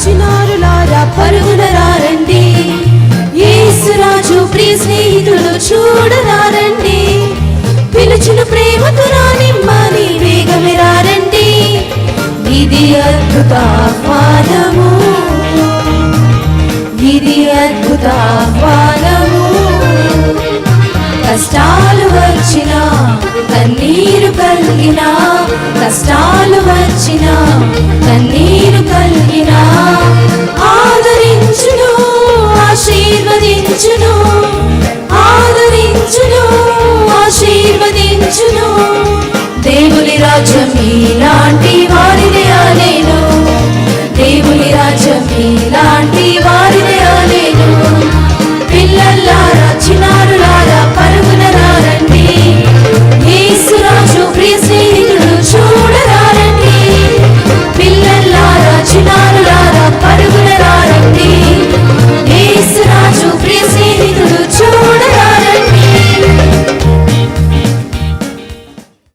వచ్చినారులారా పరుగునరారండి. యేసురాజు ప్రియ స్నేహితుడు చూడరారండి. పిలుచున ప్రేమతో రానిమ్మని వేగమే రారండి. ఇది అద్భుత ఆహ్వానము. ఇది అద్భుత ఆహ్వానము. కష్టాలు వచ్చినా కన్నీరు కలిగినా కష్టాలు వచ్చిన ఆశీర్వదించును ఆదరించును ఆశీర్వదించును. దేవుని రాజ్యం ఇలాంటి వారిని నేను దేవుని రాజ్యం ఇలా